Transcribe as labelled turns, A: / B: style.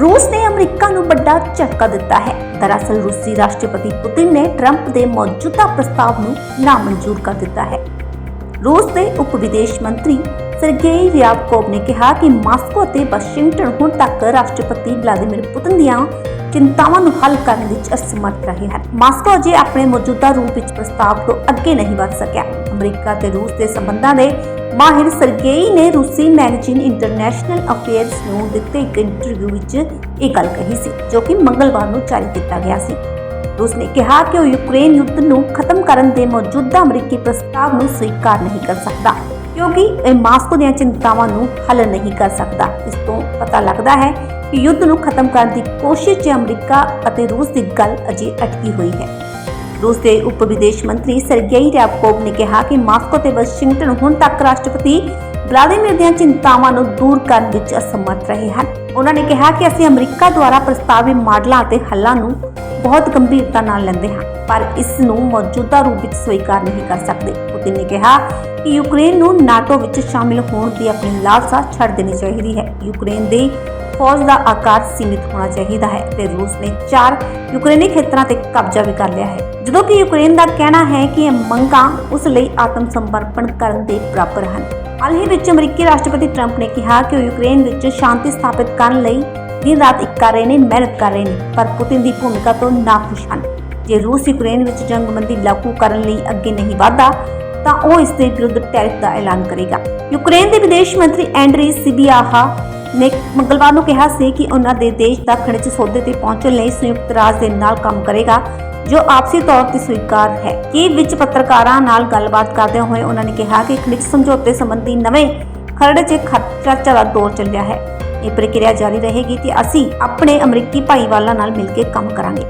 A: ਰੂਸ ਨੇ ਅਮਰੀਕਾ ਨੂੰ ਵੱਡਾ ਝਟਕਾ ਦਿੱਤਾ ਹੈ। ਦਰਅਸਲ ਰੂਸੀ ਰਾਸ਼ਟਰਪਤੀ ਪੁਤਿਨ ਨੇ ਟਰੰਪ ਦੇ ਮੌਜੂਦਾ ਪ੍ਰਸਤਾਵ ਨੂੰ ਨਾਮਨਜ਼ੂਰ ਕਰ ਦਿੱਤਾ ਹੈ। ਰੂਸ ਦੇ ਉਪ ਵਿਦੇਸ਼ ਮੰਤਰੀ ਸਰਗੇਈ ਰਿਆਬਕੋਵ ਨੇ ਕਿਹਾ ਕਿ ਮਾਸਕੋ ਅਤੇ ਵਾਸ਼ਿੰਗਟਨ ਹੁਣ ਤੱਕ ਰਾਸ਼ਟਰਪਤੀ ਵਲਾਦੀਮਿਰ ਪੁਤਿਨ ਦੀਆਂ ਚਿੰਤਾਵਾਂ ਨੂੰ ਹੱਲ ਕਰਨ ਵਿੱਚ ਅਸਮਰਥ ਰਹੇ ਹਨ। ਮਾਸਕੋ ਅਜੇ ਆਪਣੇ ਮੌਜੂਦਾ ਰੂਪ ਵਿੱਚ ਪ੍ਰਸਤਾਵ ਤੋਂ ਅੱਗੇ ਨਹੀਂ ਵਧ ਸਕਿਆ। ਅਮਰੀਕਾ ਤੇ ਰੂਸ ਦੇ ਸੰਬੰਧਾਂ ਦੇ ਮਾਹਿਰ ਸਰਗੇਈ ਨੇ ਰੂਸੀ ਮੈਗਜ਼ੀਨ ਇੰਟਰਨੈਸ਼ਨਲ ਅਫੇਅਰਸ ਨੂੰ ਦਿੱਤੇ ਇੱਕ ਇੰਟਰਵਿਊ ਵਿੱਚ ਇਹ ਗੱਲ ਕਹੀ ਸੀ, ਜੋ ਕਿ ਮੰਗਲਵਾਰ ਨੂੰ ਜਾਰੀ ਕੀਤਾ ਗਿਆ ਸੀ। ਰੂਸ ਨੇ ਕਿਹਾ ਕਿ ਉਹ ਯੂਕਰੇਨ ਯੁੱਧ ਨੂੰ ਖਤਮ ਕਰਨ ਦੇ ਮੌਜੂਦਾ ਅਮਰੀਕੀ ਪ੍ਰਸਤਾਵ ਨੂੰ ਸਵੀਕਾਰ ਨਹੀਂ ਕਰ ਸਕਦਾ, ਕਿਉਂਕਿ ਇਹ ਮਾਸਕੋ ਦੀਆਂ ਚਿੰਤਾਵਾਂ ਨੂੰ ਹੱਲ ਨਹੀਂ ਕਰ ਸਕਦਾ। ਇਸ ਤੋਂ ਪਤਾ ਲੱਗਦਾ ਹੈ ਕਿ ਯੁੱਧ ਨੂੰ ਖਤਮ ਕਰਨ ਦੀ ਕੋਸ਼ਿਸ਼ 'ਚ ਅਮਰੀਕਾ ਅਤੇ ਰੂਸ ਦੀ ਗੱਲ ਅਜੇ ਅਟਕੀ ਹੋਈ ਹੈ। ਰੂਸ ਦੇ ਉਪ ਵਿਦੇਸ਼ ਮੰਤਰੀ ਸਰਗੇਈ ਰੈਬਕੋਵ ਨੇ ਕਿਹਾ ਕਿ ਮਾਸਕੋ ਤੇ ਵਾਸ਼ਿੰਗਟਨ ਹੁਣ ਤੱਕ ਰਾਸ਼ਟਰਪਤੀ ਵਲਾਦੀਮਿਰ ਦੀਆਂ ਚਿੰਤਾਵਾਂ ਨੂੰ ਦੂਰ ਕਰਨ ਵਿੱਚ ਅਸਮਰਥ ਰਹੇ ਹਨ। ਉਹਨਾਂ ਨੇ ਕਿਹਾ ਕਿ ਅਸੀਂ ਅਮਰੀਕਾ ਦੁਆਰਾ ਪ੍ਰਸਤਾਵਿਤ ਮਾਡਲਾਂ ਅਤੇ ਹੱਲਾਂ ਨੂੰ ਬਹੁਤ ਗੰਭੀਰਤਾ ਨਾਲ ਲੈਂਦੇ ਹਾਂ, ਪਰ ਇਸ ਨੂੰ ਮੌਜੂਦਾ ਰੂਪ ਵਿੱਚ ਸਵੀਕਾਰ ਨਹੀਂ ਕਰ ਸਕਦੇ। ਪੁਤਿਨ ਨੇ ਕਿਹਾ ਕਿ ਯੂਕਰੇਨ ਨੂੰ ਨਾਟੋ ਵਿੱਚ ਸ਼ਾਮਿਲ ਹੋਣ ਦੀ ਆਪਣੀ ਲਾਲਸਾ ਛੱਡ ਦੇਣੀ ਚਾਹੀਦੀ ਹੈ। ਯੂਕਰੇਨ ਦੀ ਫੌਜ ਦਾ ਆਕਾਰ ਸੀਮਿਤ ਹੋਣਾ ਚਾਹੀਦਾ ਹੈ ਤੇ ਰੂਸ ਨੇ ਚਾਰ ਯੂਕਰੇਨੀ ਖੇਤਰਾਂ ਤੇ ਕਬਜ਼ਾ ਵੀ ਕਰ ਲਿਆ ਹੈ। ਜਦੋਂ ਕਿ ਯੂਕਰੇਨ ਦਾ ਕਹਿਣਾ ਹੈ ਕਿ ਇਹ ਮੰਗਾਂ ਉਸ ਲਈ ਆਤਮ ਸਮਰਪਣ ਕਰਨ ਦੇ ਬਰਾਬਰ ਹਨ। ਹਾਲ ਹੀ ਵਿੱਚ ਅਮਰੀਕੀ ਰਾਸ਼ਟਰਪਤੀ ਟਰੰਪ ਨੇ ਕਿਹਾ ਕਿ ਉਹ ਯੂਕਰੇਨ ਵਿੱਚ ਸ਼ਾਂਤੀ ਸਥਾਪਿਤ ਕਰਨ ਲਈ ਦਿਨ ਰਾਤ ਇੱਕ ਕਰ ਰਹੇ ਨੇ, ਮਿਹਨਤ ਕਰ ਰਹੇ ਨੇ, ਪਰ ਪੁਤਿਨ ਦੀ ਭੂਮਿਕਾ ਤੋਂ ਨਾਖੁਸ਼ ਹਨ। ਜੇ ਰੂਸ ਯੂਕਰੇਨ ਵਿੱਚ ਜੰਗਬੰਦੀ ਲਾਗੂ ਕਰਨ ਲਈ ਅੱਗੇ ਨਹੀਂ ਵਧਦਾ, ਤਾਂ ਉਹ ਇਸ ਦੇ ਵਿਰੁੱਧ ਟੈਰਿਫ ਦਾ ਐਲਾਨ ਕਰੇਗਾ। ਯੂਕਰੇਨ ਦੇ ਵਿਦੇਸ਼ ਮੰਤਰੀ ਐਂਡਰੀ ਸਿਬੀਆਹਾ ਨੇ ਮੰਗਲਵਾਰ ਨੂੰ ਕਿਹਾ ਸੀ ਕਿ ਉਹਨਾਂ ਦੇ ਦੇਸ਼ ਦਾ ਖਣਿਜ ਸੌਦੇ ਤੇ ਪਹੁੰਚਣ ਲਈ ਸੰਯੁਕਤ ਰਾਜ ਦੇ ਨਾਲ ਕੰਮ ਕਰੇਗਾ, ਜੋ ਆਪਸੀ ਤੌਰ ਤੇ ਸਵੀਕਾਰ ਹੈ। ਕਿ ਵਿੱਚ ਪੱਤਰਕਾਰਾਂ ਨਾਲ ਗੱਲਬਾਤ ਕਰਦੇ ਹੋਏ ਉਹਨਾਂ ਨੇ ਕਿਹਾ ਕਿ ਖਣਿਜ ਸਮਝੌਤੇ ਸੰਬੰਧੀ ਨਵੇਂ ਖਰੜੇ 'ਚ ਚਰਚਾ ਦਾ ਦੌਰ ਚੱਲਿਆ ਹੈ। ਇਹ ਪ੍ਰਕਿਰਿਆ ਜਾਰੀ ਰਹੇਗੀ ਤੇ ਅਸੀਂ ਆਪਣੇ ਅਮਰੀਕੀ ਭਾਈਵਾਲਾਂ ਨਾਲ ਮਿਲ ਕੇ ਕੰਮ ਕਰਾਂਗੇ।